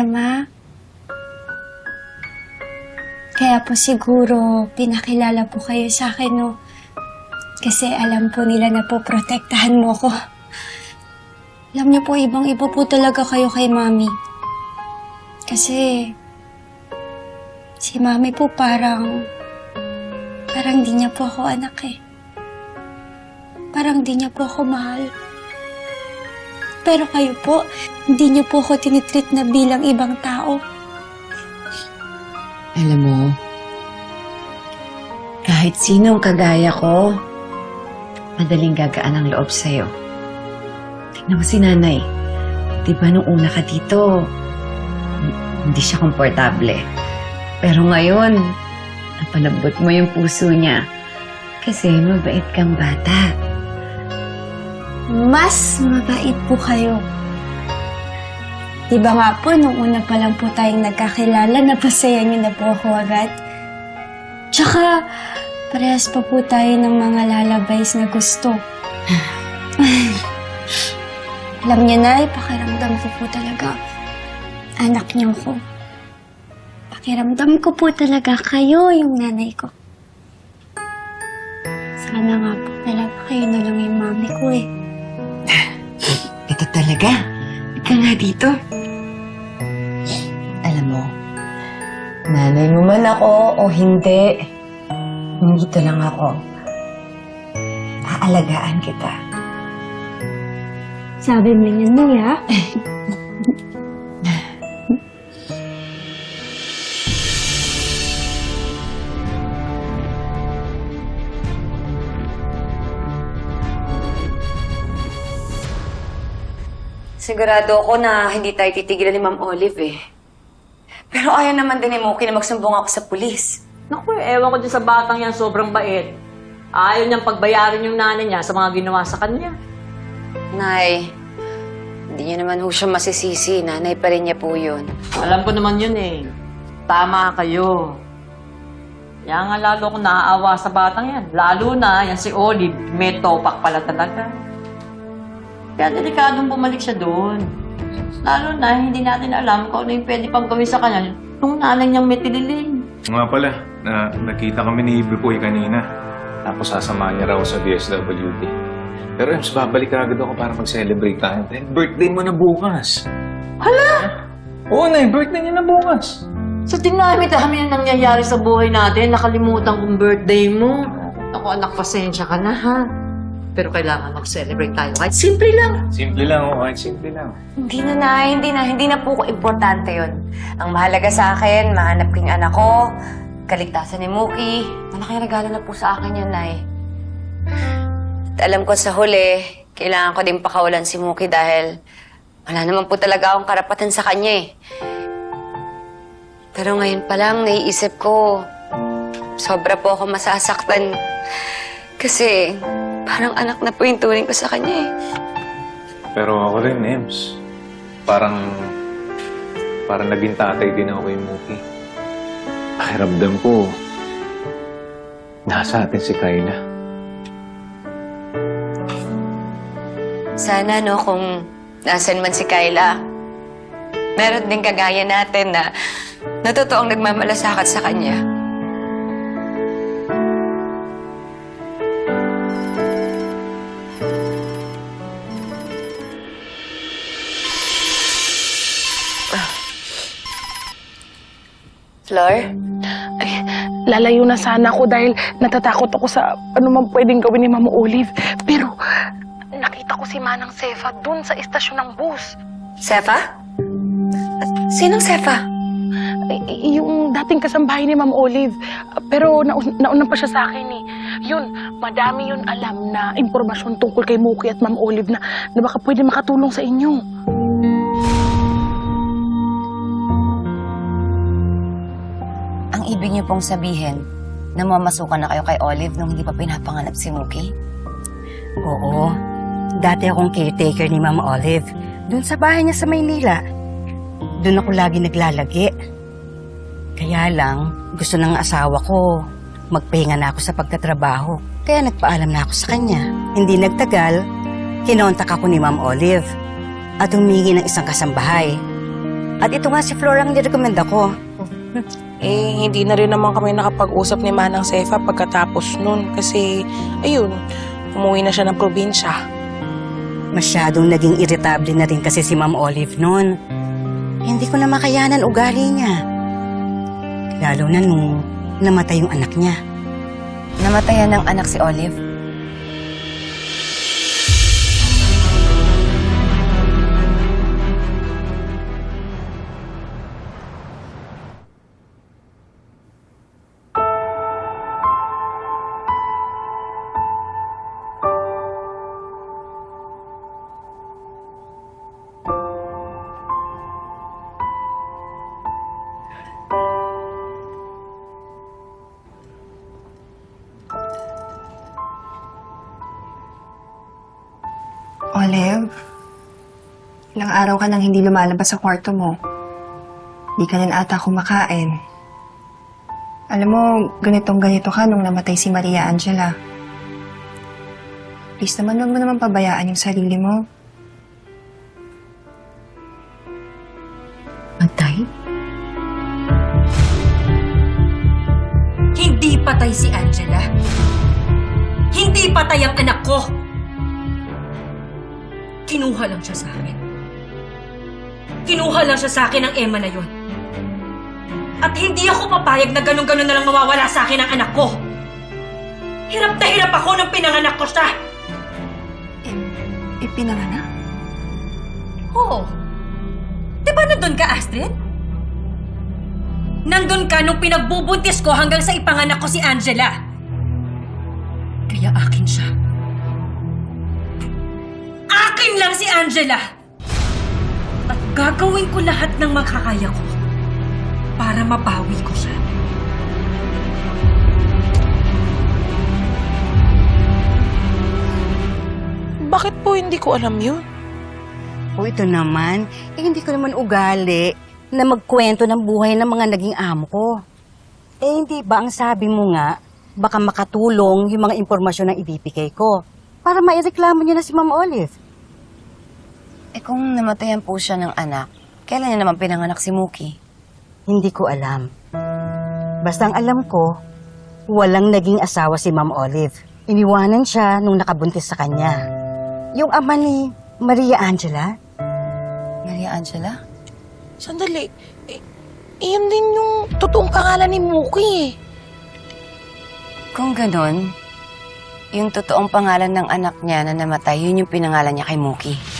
Emma. Kaya po siguro pinakilala po kayo sa akin, no? Kasi alam po nila na po protektahan mo ko. Alam niyo po, ibang-iba po talaga kayo kay Mami. Kasi si Mami po parang parang di niya po ako anak eh. Parang di niya po ako mahal. Pero kayo po, hindi niyo po ako tinitreat na bilang ibang tao. Alam mo, kahit sinong kagaya ko, madaling gagaan ang loob sa'yo. Tingnan mo si nanay. Di ba nung una ka dito, hindi siya komportable. Pero ngayon, napalambot mo yung puso niya. Kasi mabait kang bata. Mas mabait po kayo. Di ba nga po, nung una pa lang po tayong nagkakilala, napasaya niyo na po ako agad. Tsaka, parehas pa po tayo ng mga lalabays na gusto. Alam niyo na, pakiramdam ko po talaga. Anak niyo ko. Pakiramdam ko po talaga kayo yung nanay ko. Sana nga po talaga kayo na lang yung mami ko eh. Ito talaga. Ika nga dito. Alam mo, nanay mo man ako o hindi, nandito lang ako. Aalagaan kita. Sabi mo yun, Nuya. Sigurado ako na hindi tayo titigilan ni Ma'am Olive eh. Pero ayaw naman din ni Moki na magsumbong ako sa pulis. Naku, ewan ko dyan sa batang yan, sobrang bait. Ayaw niyang pagbayarin yung nanay niya sa mga ginawa sa kanya. Nay, hindi niya naman ho siya masisisi. Nanay pa rin niya po yun. Alam ko naman yun eh. Tama kayo. Kaya nga lalo akong naaawa sa batang yan. Lalo na, yan si Olive, may topak pala talaga. Kaya delikadong bumalik siya doon. Lalo na, hindi natin alam kung ano yung pwede pang gawin sa kanya nung nanay niyang may tililing. Nga pala, na nakita kami ni Bipoy kanina. Tapos sasamahan niya raw sa DSWD. Pero Ems, babalik agad ako para mag-celebrate tayo. Dahil birthday mo na bukas. Hala! Oo na, birthday niya na bukas. Sa dinami-dami na nangyayari sa buhay natin, nakalimutan kong birthday mo. Ako, anak, pasensya ka na, ha? Pero kailangan mag-celebrate tayo. Kahit simple lang. Simple lang, oh, kahit simple lang. Hindi na, Nay. Hindi na. Hindi na po importante yun. Ang mahalaga sa akin, mahanap ko yung anak ko, kaligtasan ni Muki. Malaking regalo na po sa akin yun, Nay. At alam ko sa huli, kailangan ko din pakawalan si Muki dahil wala naman po talaga akong karapatan sa kanya eh. Pero ngayon pa lang, naiisip ko, sobra po ako masasaktan. Kasi parang anak na po yung turing ko sa kanya eh. Pero ako rin, Ems. Parang, parang naging tatay din ako kay Muki. Pakiramdam ko, nasa atin si Kyla. Sana, no, kung nasan man si Kyla, meron din kagaya natin na na totoong nagmamalasakit sa kanya. Flor? Lalayo na sana ako dahil natatakot ako sa ano man pwedeng gawin ni Mama Olive. Pero nakita ko si Manang Sefa dun sa istasyon ng bus. Sefa? Sinong Sefa? Ay, ay, Yung dating kasambahay ni Ma'am Olive. Pero naun nauna pa siya sa akin eh. Yun, madami yun alam na impormasyon tungkol kay Muki at Ma'am Olive na, na baka pwede makatulong sa inyo. Ibig niyo pong sabihin, namamasukan na kayo kay Olive nung hindi pa pinapanganap si Muki? Oo. Dati akong caretaker ni Ma'am Olive. Doon sa bahay niya sa Maynila. Doon ako lagi naglalagi. Kaya lang, gusto ng asawa ko, magpahinga na ako sa pagtatrabaho. Kaya nagpaalam na ako sa kanya. Hindi nagtagal, kinontak ako ni Ma'am Olive at humingi ng isang kasambahay. At ito nga si Flora ang nirecommend ako. Eh, hindi na rin naman kami nakapag-usap ni Manang Sefa pagkatapos nun. Kasi, ayun, umuwi na siya ng probinsya. Masyadong naging irritable na rin kasi si Ma'am Olive noon. Hindi ko na makayanan ugali niya. Lalo na nung namatay yung anak niya. Namatayan ng anak si Olive. Olive, ilang araw ka nang hindi lumalabas sa kwarto mo. Di ka rin ata kumakain. Alam mo, ganitong ganito ka nung namatay si Maria Angela. Please naman, huwag mo naman pabayaan yung sarili mo. Matay? Hindi patay si Angela. Hindi patay ang anak ko. Kinuha lang siya sa akin. Kinuha lang siya sa akin ng Emma na yun. At hindi ako papayag na ganun-ganun na lang mawawala sa akin ang anak ko. Hirap na hirap ako nung pinanganak ko siya. Ipinanganak? Oo. Di ba nandun ka, Astrid? Nandun ka nung pinagbubuntis ko hanggang sa ipanganak ko si Angela. Kaya akin siya. Akin lang si Angela! Gagawin ko lahat ng makakaya ko para mabawi ko siya. Bakit po hindi ko alam yun? O ito naman, eh hindi ko naman ugali na magkwento ng buhay ng mga naging amo ko. Eh hindi ba ang sabi mo nga, baka makatulong yung mga impormasyon na ibibigay ko para maireklamo niya na si Ma'am Olive. Eh kung namatayan po siya ng anak, kailan niya naman pinanganak si Mookie? Hindi ko alam. Basta ang alam ko, walang naging asawa si Ma'am Olive. Iniwanan siya nung nakabuntis sa kanya. Yung ama ni Maria Angela, Maria Angela? Sandali. Eh, iyon din yung totoong pangalan ni Muki eh. Kung ganon, yung totoong pangalan ng anak niya na namatay, yun yung pinangalan niya kay Mookie.